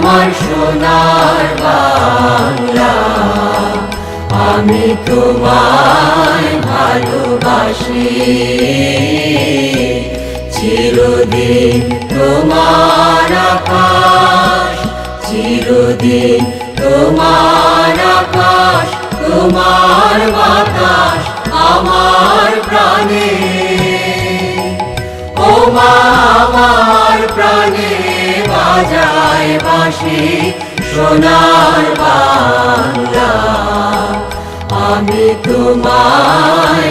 আমার সোনার বাংলা। আমি তোমায় ভালোবাসি। চিরদিন তোমার আকাশ চিরদিন তোমার আকাশ তোমার বাতাস। বাজায় বাসি সোনার বাংলা। আমি তোমায়